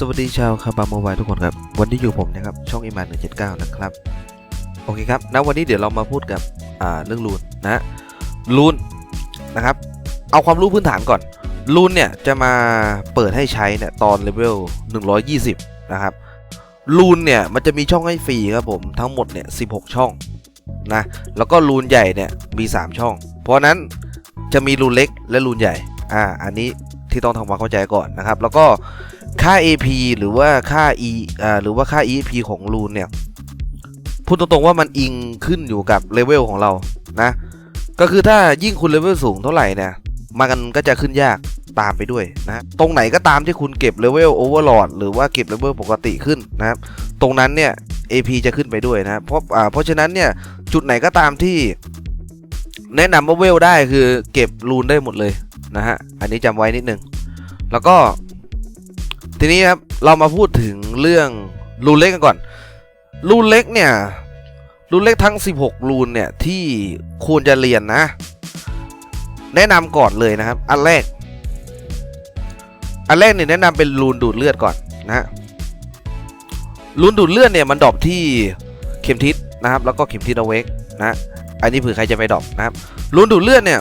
สวัสดีชาวคาบาโมบายทุกคนครับ วันนี้อยู่ผมนะครับ ช่องอีมาหนึ่งเจ็ดเก้านะครับ โอเคครับณวันนี้เดี๋ยวเรามาพูดกับอ่าเรื่องรูนนะรูนนะครับ เอาความรู้พื้นฐานก่อนรูนเนี่ยจะมาเปิดให้ใช้เนี่ยตอนเลเวล120 นะครับรูนเนี่ยมันจะมีช่องให้ฟรีครับผมทั้งหมดเนี่ย16 ช่องนะแล้วก็รูนใหญ่เนี่ยมี 3 ช่อง เพราะฉะนั้นจะมีรูนเล็กและรูนใหญ่อ่าอันนี้ที่ต้องทำความเข้าใจก่อนนะครับ แล้วก็ ค่า AP หรือว่าค่า E อ่าหรือว่าค่า EP ของรูนเนี่ยพูดตรงๆว่ามันอิงขึ้นอยู่กับเลเวลของเรานะก็คือถ้ายิ่งคุณเลเวลสูงเท่าไหร่เนี่ยมันก็จะขึ้นยากตามไปด้วยนะตรงไหนก็ตามที่คุณเก็บเลเวลโอเวอร์โหลดหรือว่าเก็บเลเวลปกติขึ้นนะครับตรงนั้นเนี่ย AP จะขึ้นไปด้วยนะเพราะอ่าเพราะฉะนั้นเนี่ยจุดไหนก็ตามที่แนะนำว่าเวลได้คือเก็บรูนได้หมดเลยนะฮะอันนี้จำไว้นิดนึงแล้วก็ ทีนี้ครับเรามาพูดถึงเรื่องรูนเล็กกันก่อน รูนเล็กเนี่ย รูนเล็กทั้ง 16 รูนเนี่ยที่ควรจะเรียนนะ แนะนำก่อนเลยนะครับ อันแรก อันแรกเนี่ยแนะนำเป็นรูนดูดเลือดก่อนนะรูนดูดเลือดเนี่ยมันดรอปที่เข็มทิศนะครับ แล้วก็เข็มทิศเอาเวกนะอันนี้เผื่อใครจะไปดรอปนะครับรูนดูดเลือดเนี่ย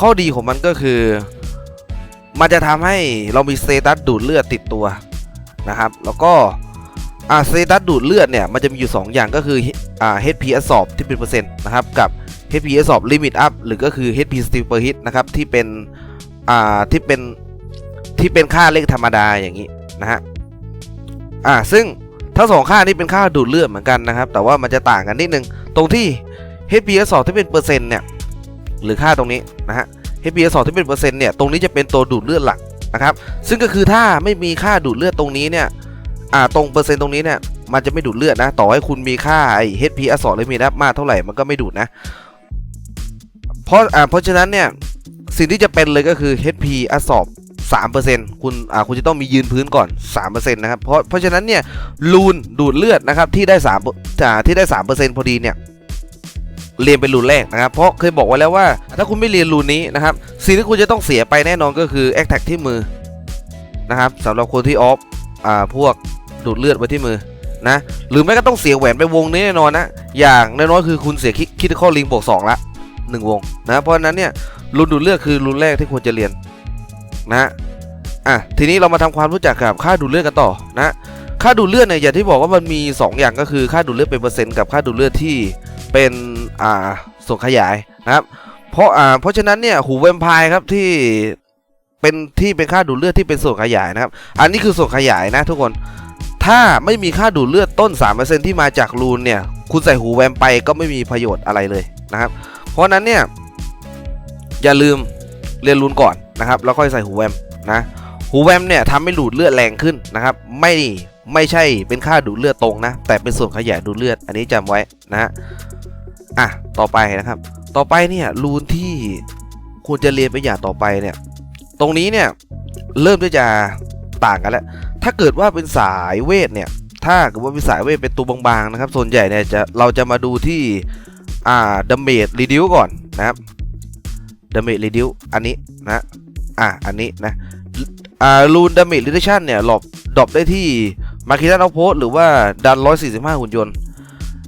ข้อดีของมันก็คือ มันจะทำให้เรามีสเตตัสดูดเลือดติดตัวนะครับ แล้วก็อ่าสเตตัสดูดเลือดเนี่ยมันจะมีอยู่ 2 อย่างก็คืออ่า HP absorb ที่เป็นเปอร์เซ็นต์นะครับกับ HP absorb limit up หรือก็คือ HP steal per hit นะครับที่เป็นอ่าที่เป็นที่เป็นค่าเลขธรรมดาอย่างนี้นะฮะอ่าซึ่งทั้งสองค่านี้เป็นค่าดูดเลือดเหมือนกันนะครับ แต่ว่ามันจะต่างกันนิดนึง ตรงที่ HP absorb ที่เป็นเปอร์เซ็นต์เนี่ยหรือค่าตรงนี้นะฮะ HP absorb ที่เป็นเปอร์เซ็นต์เนี่ยตรงนี้จะเป็นตัวดูดเลือดหลักนะครับ ซึ่งก็คือถ้าไม่มีค่าดูดเลือดตรงนี้เนี่ยตรงเปอร์เซ็นต์ตรงนี้เนี่ยมันจะไม่ดูดเลือดนะ ต่อให้คุณมีค่าไอ้ HP absorb limit up มากเท่าไหร่มันก็ไม่ดูดนะ เพราะเพราะฉะนั้นเนี่ยสิ่งที่จะเป็นเลยก็คือ HP absorb 3%คุณอ่าคุณจะต้องมียืนพื้นก่อน 3%นะครับ เพราะเพราะฉะนั้นเนี่ยลูนดูดเลือดนะครับที่ได้3อ่าที่ได้ 3%พอดีเนี่ย เรียนเป็นรูนแรกนะครับ เพราะเคยบอกไว้แล้วว่า ถ้าคุณไม่เรียนรูนนี้นะครับสิ่งที่คุณจะต้องเสียไปแน่นอนก็คือแอคแท็กที่มือนะครับสำหรับคนที่ออฟอ่าพวกดูดเลือดไว้ที่มือนะหรือไม่ก็ต้องเสียแหวนไปวงนี้แน่นอนนะอย่างน้อยๆคือคุณเสียคิดข้อลิงบวก2ละ1วงนะเพราะฉะนั้นเนี่ยรูนดูดเลือดคือรูนแรกที่ควรจะเรียนนะอะทีนี้เรามาทำความรู้จักกับค่าดูดเลือดกันต่อนะค่าดูดเลือดเนี่ยอย่างที่บอกว่ามันมี 2 อย่างก็คือค่าดูดเลือดเป็นเปอร์เซ็นต์กับค่าดูดเลือดที่ เป็นอ่าส่วนขยายนะครับเพราะอ่าเพราะฉะนั้นเนี่ยหูแวมไพร์ครับที่เป็นที่เป็นค่าดูดเลือดที่เป็นส่วนขยายนะครับ อันนี้คือส่วนขยายนะทุกคนถ้าไม่มีค่าดูดเลือดต้น 3%ที่มาจากรูนเนี่ย คุณใส่หูแวมไปก็ไม่มีประโยชน์อะไรเลยนะครับ เพราะฉะนั้นเนี่ย อย่าลืมเรียนรูนก่อนนะครับ แล้วค่อยใส่หูแวมนะ หูแวมเนี่ยทำให้ดูดเลือดแรงขึ้นนะครับ ไม่ไม่ใช่เป็นค่าดูดเลือดตรงนะ แต่เป็นส่วนขยายดูดเลือด อันนี้จำไว้นะฮะ อะต่อไปนะครับ ต่อไปเนี่ยรูนที่ควรจะเรียนไปอย่างต่อไปเนี่ย ตรงนี้เนี่ยเริ่มที่จะต่างกันแล้ว ถ้าเกิดว่าเป็นสายเวทเนี่ย ถ้าเกิดว่าเป็นสายเวทเป็นตัวบางๆนะครับ ส่วนใหญ่เนี่ยจะเราจะมาดูที่อ่าดาเมจรีดิวก่อนนะครับดาเมจรีดิวอันนี้นะอะอันนี้นะอ่ารูนดาเมจรีดิชั่นเนี่ยหลบดรอปได้ที่มาคิทันเอาโพสหรือว่าดัน 145 หุ่นยนต์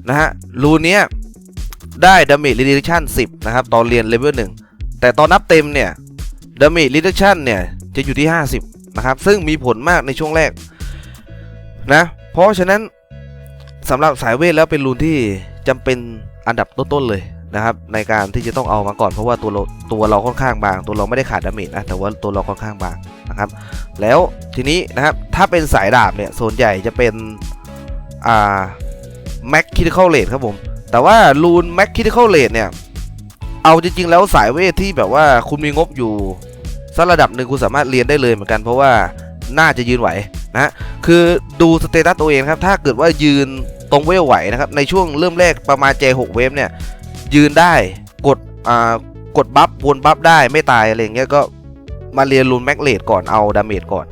นะฮะรูนเนี้ย ได้ Damage Reduction 10 นะครับ ตอนเรียนเลเวล1แต่ตอนนับเต็มเนี่ย Damage Reduction เนี่ย จะอยู่ที่ 50 นะครับ ซึ่งมีผลมากในช่วงแรก นะ เพราะฉะนั้นสำหรับสายเวทแล้วเป็นรูนที่จำเป็นอันดับต้นๆเลยนะครับ ในการที่จะต้องเอามาก่อนเพราะว่าตัวเราตัวเราค่อนข้างบาง ตัวเราไม่ได้ขาดดาเมจนะแต่ว่าตัวเราค่อนข้างบางนะครับ แล้วทีนี้นะครับถ้าเป็นสายดาบเนี่ยส่วนใหญ่จะเป็นอ่า Max Critical Rate ครับผม แต่ว่ารูนแม็กคิ t เข้าเล e เนี่ย เอาจริงๆแล้วสายเวทที่แบบว่าคุณมีงบอยู่สักระดับหนึ่งคุณสามารถเรียนได้เลยเหมือนกัน เพราะว่าน่าจะยืนไหวนะคือดูสเตตัสตัวเองครับ ถ้าเกิดว่ายืนตรงเวลไหวนะครับ ในช่วงเริ่มแรกประมาณ J6 เวฟเนี่ย ยืนได้กดอ่ากดบัฟวนบัฟได้ไม่ตายอะไรอย่างเงี้ยก็มาเรียนรูนแม็กเลดก่อนเอาดาเมจก่อน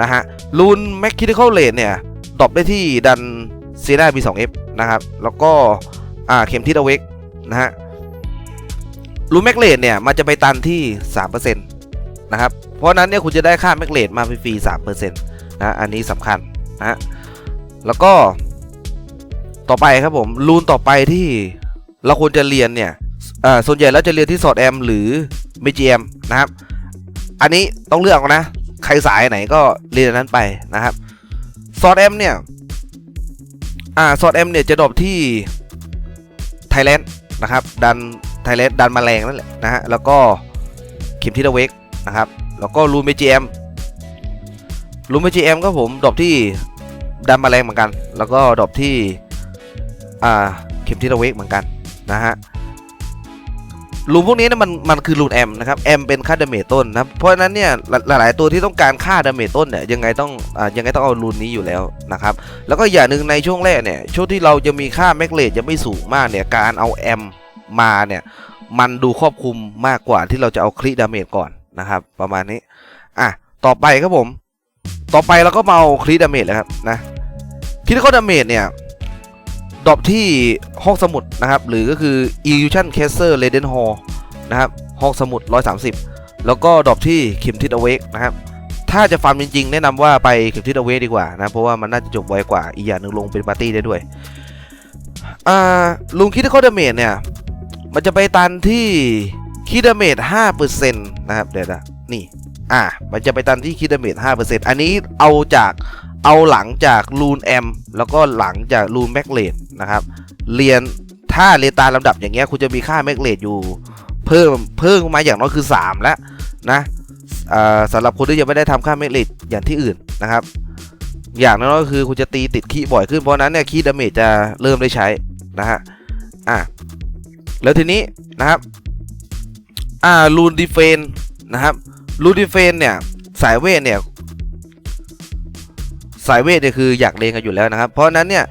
นะฮะรูนแม็กคิ t เข้าเล e เนี่ยดรอปได้ที่ดันซีน่า B2F นะครับ แล้วก็ อ่าเข็มทิศเอเวกนะฮะรูแมกเลดเนี่ยมันจะไปตันที่3%นนะครับ เพราะนั้นเนี่ยคุณจะได้ค่าแมกเลตมาฟรีๆสามเปอร์เซ็นต์นะอันนี้สำคัญนะแล้วก็ต่อไปครับผมรูนต่อไปที่เราควรจะเรียนเนี่ยอ่าส่วนใหญ่แล้วจะเรียนที่สอดแอมหรือเมจิแอมนะครับ อันนี้ต้องเลือกนะ ใครสายไหนก็เรียนนนั้นไปนะครับสอดแอมเนี่ยอ่าสอดแอมเนี่ยจะดรอปที่ ไทยแลนด์นะครับดันไทยแลนด์ดันมาแรงนั่นแหละนะฮะแล้วก็เข็มทิศเวกนะครับแล้วก็ลูมเจิเอมลูมเจิเอมก็ผมดรอปที่ดันมาแรงเหมือนกัน แล้วก็ดรอปที่อ่าเข็มทิศเวกเหมือนกันนะฮะ รูนพวกนี้นะมันมันคือรูนแอมนะครับแอมเป็นค่าดาเมจต้นนะเพราะฉะนั้นเนี่ยหลายๆตัวที่ต้องการค่าดาเมจต้นเนี่ยยังไงต้องอ่ายังไงต้องเอารูนนี้อยู่แล้วนะครับแล้วก็อย่างหนึ่งในช่วงแรกเนี่ยช่วงที่เราจะมีค่าแมกเลตยังไม่สูงมากเนี่ยการเอาแอมมาเนี่ยมันดูครอบคลุมมากกว่าที่เราจะเอาคริดาเมจก่อนนะครับประมาณนี้อะต่อไปครับผม ต่อไปเราก็มาเอาคริดาเมจเลยครับนะคริดาเมจเนี่ย ดรอปที่ห้องสมุดนะครับ หรือก็คือ Illusion Caster r a d e n Hall นะครับ ห้องสมุด 130 แล้วก็ดรอปที่เข็มทิศอเวกนะครับ ถ้าจะฟาร์มจริงๆ แนะนำว่าไปเข็มทิศอเวกดีกว่านะ เพราะว่ามันน่าจะจบไวกว่า อีกอย่างหนึ่งลงเป็นปาร์ตี้ได้ด้วย อ่า ลุงคิดข้อดาเมจเนี่ย มันจะไปตันที่คิดดาเมจ5%นะครับ เดี๋ยวนะ นี่ อ่า มันจะไปตันที่คิดดาเมจ5%อันนี้เอาจาก เอาหลังจากรูนแอมแล้วก็หลังจากรูนแมกเลดนะครับ เรียนถ้าเรียนตามลำดับอย่างเงี้ยคุณจะมีค่าแมกเลดอยู่ เพิ่มเพิ่มมาอย่างน้อยคือ 3 แล้วนะสำหรับคนที่ยังไม่ได้ทำค่าแมกเลดอย่างที่อื่นนะครับ อย่างน้อยก็คือคุณจะตีติดคีบ่อยขึ้นเพราะนั้นเนี่ยคีดาเมจจะเริ่มได้ใช้นะฮะอะแล้วทีนี้นะครับอ่ารูนดีเฟนนะครับรูนดีเฟนเนี่ยสายเวทเนี่ย สายเวทเนี่ยคืออยากเรียนกันอยู่แล้วนะครับ เพราะนั้นเนี่ย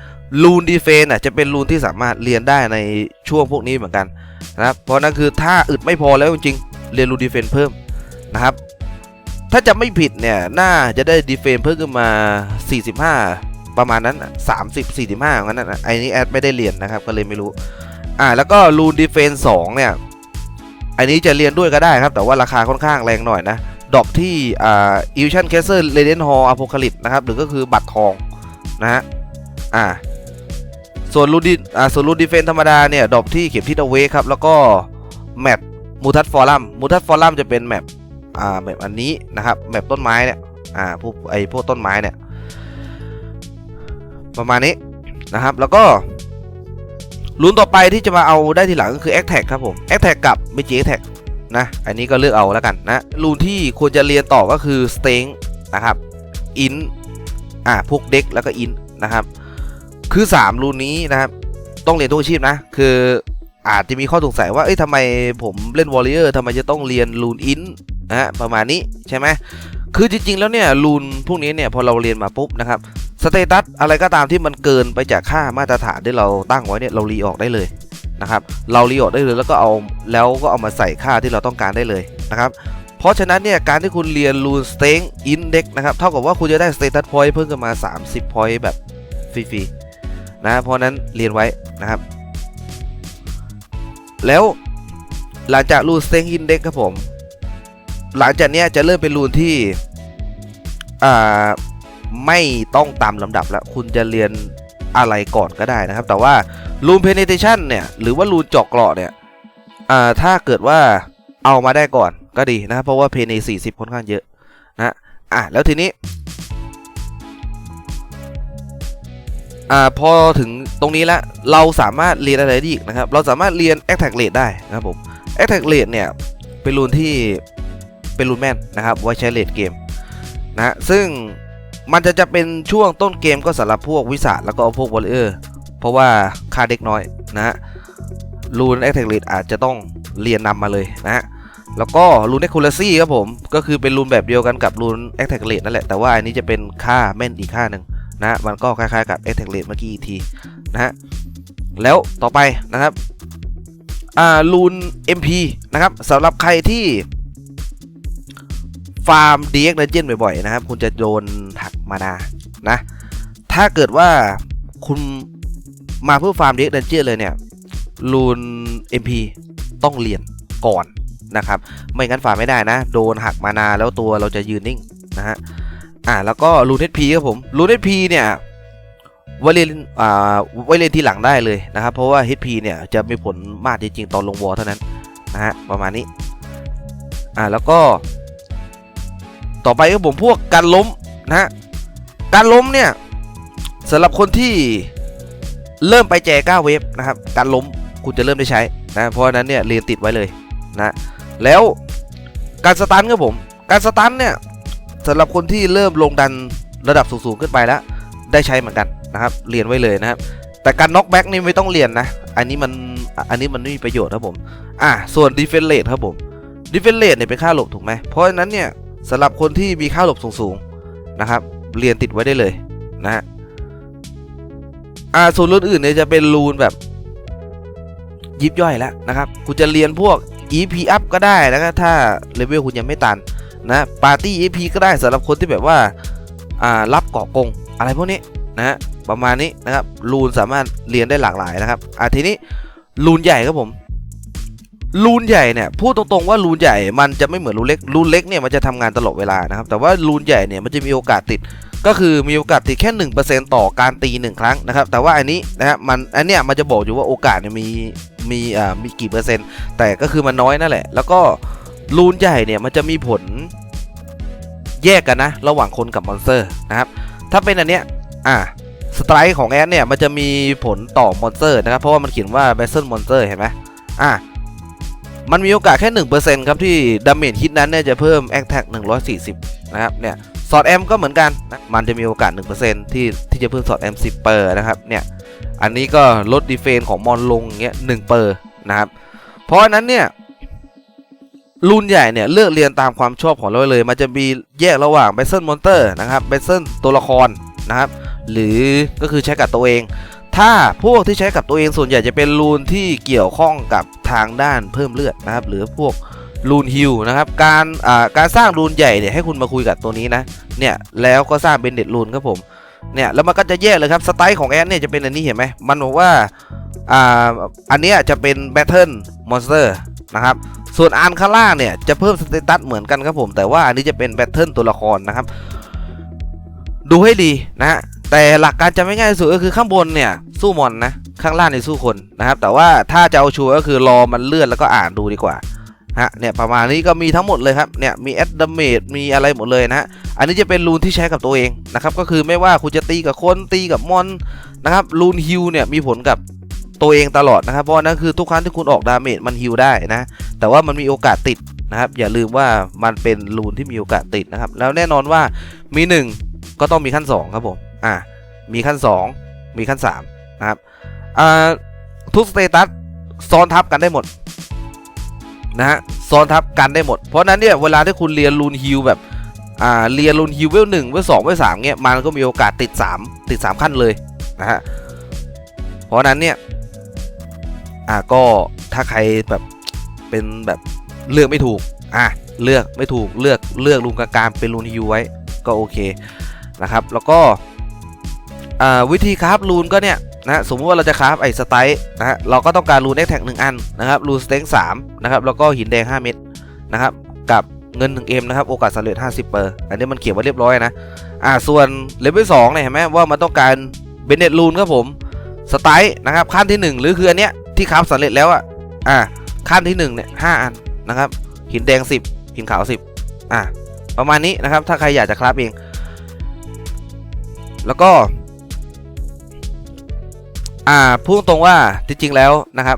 รูนดีเฟนอะจะเป็นรูนที่สามารถเรียนได้ในช่วงพวกนี้เหมือนกันนะครับเพราะนั้นคือถ้าอึดไม่พอแล้วจริงเรียนรูนดีเฟนเพิ่มนะครับถ้าจะไม่ผิดเนี่ยน่าจะได้ดีเฟนเพิ่มขึ้นมา 45 ประมาณนั้น 30 45งั้นนะไอ้นี้แอดไม่ได้เรียนนะครับก็เลยไม่รู้อ่าแล้วก็รูนดีเฟน2เนี่ยอันนี้จะเรียนด้วยก็ได้ครับ แต่ว่าราคาค่อนข้างแรงหน่อยนะ ดรอปที่อ่า Illusion Caster r a d i a n t Hall Apocalypse นะครับหรือก็คือบัตรทองนะฮะอ่าส่วนรูดิอ่าส่วนรูดิเฟนธรรมดาเนี่ยดรอปที่เข็มทิศเอาเวครับแล้วก็แมปมูทัสฟอรัมมูทัสฟอรัมจะเป็นแมปอ่าแมปอันนี้นะครับแมปต้นไม้เนี่ยอ่าพวกไอพวกต้นไม้เนี่ยประมาณนี้นะครับแล้วก็รุ่นต่อไปที่จะมาเอาได้ทีหลังก็คือ a c t a g ครับผม a c t a g กับ m a g i c a t a g นะ อันนี้ก็เลือกเอาแล้วกันนะ รูนที่ควรจะเรียนต่อก็คือ s t a n g นะครับ in อ่าพวกเด็กแล้วก็ in นะครับ คือ 3 รูนนี้นะครับ ต้องเรียนทุกอาชีพนะ คืออาจจะมีข้อสงสัยว่าเอ้ยทำไมผมเล่นวอลเลอร์ทำไมจะต้องเรียนรูน in นะฮะประมาณนี้ใช่ไหมคือจริง ๆ แล้วเนี่ยรูนพวกนี้เนี่ยพอเราเรียนมาปุ๊บนะครับสเตตัสอะไรก็ตามที่มันเกินไปจากค่ามาตรฐานที่เราตั้งไว้เนี่ยเรารีออกได้เลย นะครับเรารีออกได้เลยแล้วก็เอาแล้วก็เอามาใส่ค่าที่เราต้องการได้เลยนะครับเพราะฉะนั้นเนี่ยการที่คุณเรียนรูนสเต็งอินเด็กนะครับเท่ากับว่าคุณจะได้สเตตัสพอยต์เพิ่มขึ้นมา 30พอยต์แบบฟรีๆนะเพราะฉะนั้นเรียนไว้นะครับ แล้วหลังจากรูนสเต็งอินเด็กครับผม หลังจากเนี้ยจะเริ่มเป็นรูนที่อ่าไม่ต้องตามลำดับแล้ว คุณจะเรียน อะไรก่อนก็ได้นะครับ แต่ว่ารูนเพเนเทชันเนี่ยหรือว่ารูนเจาะเกราะเนี่ยอ่าถ้าเกิดว่าเอามาได้ก่อนก็ดีนะครับเพราะว่าเพเนสี่สิบค่อนข้างเยอะนะอะแล้วทีนี้อ่าพอถึงตรงนี้แล้วเราสามารถเรียนอะไรได้อีกนะครับ เราสามารถเรียน a t t a c k Rate ได้นะครับผม a t t a c k Rate เนี่ยเป็นรูนที่เป็นรูนแม่นนะครับไว้ใช้เลดเกมนะซึ่ง มันจะจะเป็นช่วงต้นเกมก็สำหรับพวกวิสาแล้วก็พวกวอลเลอร์เพราะว่าค่าเด็กน้อยนะฮะรูนแอคแทกเลดอาจจะต้องเรียนนำมาเลยนะฮะแล้วก็รูนเอ็กคูลซี่ครับผมก็คือเป็นรูนแบบเดียวกันกับรูนแอคแทกเลดนั่นแหละแต่ว่าอันนี้จะเป็นค่าแม่นอีกค่าหนึ่งนะมันก็คล้ายๆกับแอคแทกเลดเมื่อกี้อีกทีนะฮะแล้วต่อไปนะครับอ่ารูน MP นะครับสำหรับใครที่ ฟาร์ม DX Dungeon บ่อยๆนะครับ คุณจะโดนถักมานานะ ถ้าเกิดว่าคุณมาเพื่อฟาร์ม DX Dungeon เลยเนี่ยรูน MP ต้องเรียนก่อนนะครับ ไม่งั้นฝ่าไม่ได้นะ โดนหักมานาแล้วตัวเราจะยืนนิ่งนะฮะอ่าแล้วก็รูนเอพีครับผมรูนเอพีเนี่ยไว้เล่นอ่าไว้เล่นที่หลังได้เลยนะครับ เพราะว่า HP เนี่ยจะมีผลมากจริงๆ ตอนลงวอลเท่านั้นนะฮะประมาณนี้อ่าแล้วก็ ต่อไปก็ผมพวกการล้มนะฮะการล้มเนี่ยสำหรับคนที่เริ่มไปแจก้าเวฟนะครับการล้มคุณจะเริ่มได้ใช้นะเพราะนั้นเนี่ยเรียนติดไว้เลยนะแล้วการสตันครับผมการสตันเนี่ยสำหรับคนที่เริ่มลงดันระดับสูงๆขึ้นไปแล้ว ได้ใช้เหมือนกันนะครับเรียนไว้เลยนะครับแต่การน็อกแบ็กนี่ไม่ต้องเรียนนะอันนี้มันอันนี้มันไม่มีประโยชน์ครับผมอะส่วนดิเฟนเลทครับผมดิเฟนเลทเนี่ยเป็นค่าหลบถูกไหมเพราะฉะนั้นเนี่ย สำหรับคนที่มีค่าหลบสูงๆนะครับ เรียนติดไว้ได้เลยนะฮะอ่าส่วนรุ่นอื่นเนี่ยจะเป็นรูนแบบ ยิบย่อยแล้วนะครับ คุณจะเรียนพวก EP up ก็ได้นะครับถ้าเลเวลคุณยังไม่ตันนะปาร์ตี้ EP ก็ได้สำหรับคนที่แบบว่าอ่ารับเกาะกงอะไรพวกนี้นะฮะประมาณนี้นะครับรูนสามารถเรียนได้หลากหลายนะครับอ่าทีนี้รูนใหญ่ครับผม รูนใหญ่เนี่ยพูดตรงๆว่ารูนใหญ่มันจะไม่เหมือนรูนเล็กรูนเล็กเนี่ยมันจะทำงานตลอดเวลานะครับแต่ว่ารูนใหญ่เนี่ยมันจะมีโอกาสติดก็คือมีโอกาสติดแค่ 1%ต่อการตี 1 ครั้งนะครับ แต่ว่าอันนี้นะฮะมันอันเนี้ยมันจะบอกอยู่ว่าโอกาสเนี่ยมีมีอ่ามีกี่เปอร์เซ็นต์ แต่ก็คือมันน้อยนั่นแหละ แล้วก็รูนใหญ่เนี่ยมันจะมีผลแยกกันนะ ระหว่างคนกับมอนสเตอร์นะครับ ถ้าเป็นอันเนี้ยอ่าสไตร์ของแอดเนี่ยมันจะมีผลต่อมอนสเตอร์นะครับ เพราะว่ามันเขียนว่า b a t t l e Monster เห็นไหมอ่า มันมีโอกาสแค่ 1%ครับที่ดาเมจฮิตนั้นเนี่ยจะเพิ่ม a t t a c 140 นะครับเนี่ยสอดแอมก็เหมือนกันนะมันจะมีโอกาส 1%ที่ที่จะเพิ่มสอดแอม10เปอร์นะครับเนี่ยอันนี้ก็ลดดีเฟนของมอนลงเงี้ย1เปอร์นะครับเพราะฉะนั้นเนี่ยรุ่นใหญ่เนี่ยเลือกเรียนตามความชอบของเราเลย มันจะมีแยกระหว่างเบสเซิลมอนเตอร์นะครับเบสเซิลตัวละครนะครับหรือก็คือใช้กับตัวเอง ถ้าพวกที่ใช้กับตัวเองส่วนใหญ่จะเป็นรูนที่เกี่ยวข้องกับทางด้านเพิ่มเลือดนะครับหรือพวกรูนฮิลนะครับการการสร้างรูนใหญ่เนี่ยให้คุณมาคุยกับตัวนี้นะเนี่ยแล้วก็สร้างเป็นเด็ดรูนครับผมเนี่ยแล้วมันก็จะแยกเลยครับสไตล์ของแอนเนี่ยจะเป็นอันนี้เห็นไหมมันบอกว่าอ่าอันนี้จะเป็นแบทเทิลมอนสเตอร์นะครับส่วนอันข้างล่างเนี่ยจะเพิ่มสเตตัสเหมือนกันครับผมแต่ว่าอันนี้จะเป็นแบทเทิลตัวละครนะครับดูให้ดีนะฮะ แต่หลักการจะไม่ง่ายสุดก็คือข้างบนเนี่ยสู้มอนนะข้างล่างเนี่ยสู้คนนะครับ แต่ว่าถ้าจะเอาชัวร์ก็คือรอมันเลื่อนแล้วก็อ่านดูดีกว่าฮะเนี่ยประมาณนี้ก็มีทั้งหมดเลยครับเนี่ยมีแอดดาเมจมีอะไรหมดเลยนะฮะอันนี้จะเป็นรูนที่ใช้กับตัวเองนะครับก็คือไม่ว่าคุณจะตีกับคนตีกับมอนนะครับรูนฮิลเนี่ยมีผลกับตัวเองตลอดนะครับเพราะนั่นคือทุกครั้งที่คุณออกดาเมจมันฮิลได้นะแต่ว่ามันมีโอกาสติดนะครับอย่าลืมว่ามันเป็นรูนที่มีโอกาสติดนะครับแล้วแน่นอนว่ามี 1 ก็ต้องมีขั้น 2 ครับผม อ่ามีขั้น 2 มีขั้น 3 นะครับอ่าทุกสเตตัสซ้อนทับกันได้หมดนะฮะซ้อนทับกันได้หมด เพราะนั้นเนี่ยเวลาที่คุณเรียนรูนฮิลแบบอ่าเรียนรูนฮิลเวลหนึ่งเวลสองเวลสามเนี่ยมันก็มีโอกาสติด 3 ติด 3 ขั้นเลยนะฮะเพราะนั้นเนี่ยอ่าก็ถ้าใครแบบเป็นแบบเลือกไม่ถูกอะเลือกไม่ถูกเลือกเลือกรูนกลางๆเป็นรูนฮิลไว้ก็โอเคนะครับ แล้วก็ วิธีคราฟรูนก็เนี่ยนะสมมติว่าเราจะคราฟไอ้สไตล์นะฮะเราก็ต้องการรูนแอคแท็กหนึ่งอันนะครับรูนสเต็งสามนะครับแล้วก็หินแดง 5 เม็ดนะครับกับเงิน 1M นะครับโอกาสสำเร็จ50เปอร์อันนี้มันเขียนไว้เรียบร้อยนะอ่าส่วนเลเวลสองเนี่ยเห็นไหมว่ามันต้องการเบนเนตรูนครับผมสไตล์นะครับขั้นที่ 1 หรือคืออันเนี้ยที่คราฟสำเร็จแล้วอะอ่าขั้นที่1เนี่ยห้าอันนะครับหินแดง 10หินขาว 10อ่าประมาณนี้นะครับถ้าใครอยากจะคราฟเอง แล้วก็ อ่าพูดตรงว่าจริงๆแล้วนะครับ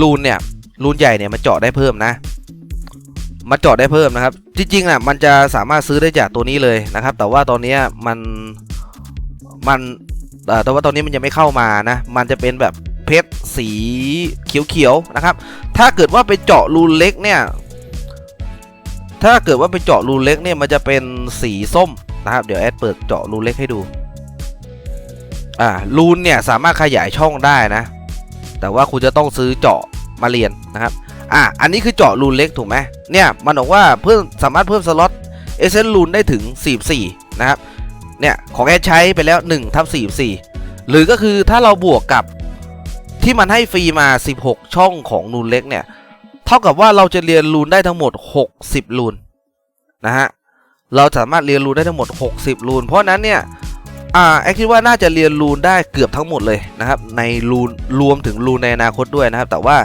รูนเนี่ยรูนใหญ่เนี่ยมันเจาะได้เพิ่มนะมาเจาะได้เพิ่มนะครับ จริงๆน่ะมันจะสามารถซื้อได้จากตัวนี้เลยนะครับ แต่ว่าตอนนี้มันมันแต่ว่าตอนนี้มันยังไม่เข้ามานะ มันจะเป็นแบบเพชรสีเขียวๆนะครับ ถ้าเกิดว่าไปเจาะรูนเล็กเนี่ย ถ้าเกิดว่าไปเจาะรูนเล็กเนี่ยมันจะเป็นสีส้มนะครับ เดี๋ยวแอดเปิดเจาะรูนเล็กให้ดู อ่ารูนเนี่ยสามารถขยายช่องได้นะ แต่ว่าคุณจะต้องซื้อเจาะมาเรียนนะครับอ่าอันนี้คือเจาะรูนเล็กถูกไหมเนี่ยมันบอกว่าเพิ่มสามารถเพิ่มสล็อตเอเซนรูนได้ถึง 44 นะครับเนี่ยของแอดใช้ไปแล้ว1ทับ44 หรือก็คือถ้าเราบวกกับที่มันให้ฟรีมา 16 ช่องของรูนเล็กเนี่ยเท่ากับว่าเราจะเรียนรูนได้ทั้งหมด 60รูนนะฮะเราสามารถเรียนรูนได้ทั้งหมด 60รูนเพราะนั้นเนี่ย อ่าแอคคิดว่าน่าจะเรียนรูนได้เกือบทั้งหมดเลยนะครับในรูนรวมถึงรูนในอนาคตด้วยนะครับ แต่ว่า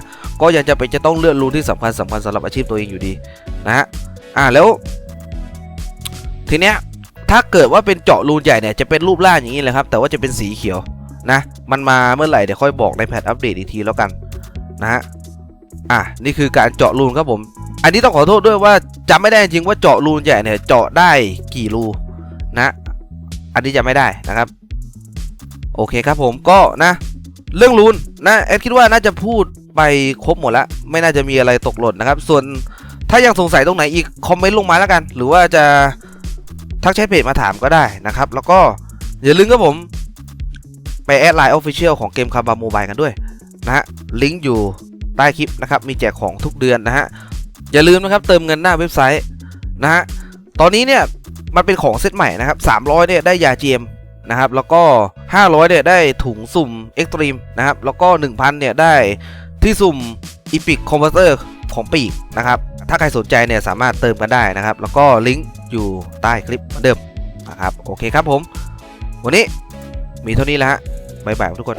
ก็ยังจะไปนจะต้องเลือกรูนที่สำคัญสำคัญสำหรับอาชีพตัวเองอยู่ดีนะฮะอ่าแล้ว ทีเนี้ยถ้าเกิดว่าเป็นเจาะรูนใหญ่เนี่ยจะเป็นรูปร่างอย่างนี้เลยครับ แต่ว่าจะเป็นสีเขียวนะ มันมาเมื่อไหร่เดี๋ยวค่อยบอกในแพทอัปเดตอีกทีแล้วกันนะฮะอะนี่คือการเจาะรูนครับผม อันนี้ต้องขอโทษด้วยว่าจำไม่ได้จริงว่าเจาะรูนใหญ่เนี่ยเจาะได้กี่รูนะ อันนี้จะไม่ได้นะครับ โอเคครับผมก็นะ เรื่องรูนนะแอดคิดว่าน่าจะพูดไปครบหมดแล้ว ไม่น่าจะมีอะไรตกหล่นนะครับ ส่วนถ้ายังสงสัยตรงไหนอีกคอมเมนต์ลงมาแล้วกัน หรือว่าจะทักแชทเพจมาถามก็ได้นะครับ แล้วก็อย่าลืมครับผมไปแอดไลน์ออฟฟิเชียลของเกมคาบาโมบายกันด้วยนะฮะลิงก์อยู่ใต้คลิปนะครับ มีแจกของทุกเดือนนะฮะ อย่าลืมนะครับ เติมเงินหน้าเว็บไซต์นะฮะ ตอนนี้เนี่ย มันเป็นของเซตใหม่นะครับ300เนี่ยได้ยา GM นะครับแล้วก็ 500เนี่ยได้ถุงสุ่ม Extreme นะครับแล้วก็ 1,000เนี่ยได้ที่สุ่ม Epic Converter ของปีกนะครับถ้าใครสนใจเนี่ยสามารถเติมกันได้นะครับ แล้วก็ลิงก์อยู่ใต้คลิปเหมือนเดิมนะครับโอเคครับผม วันนี้มีเท่านี้แล้วฮะบ๊ายบายทุกคน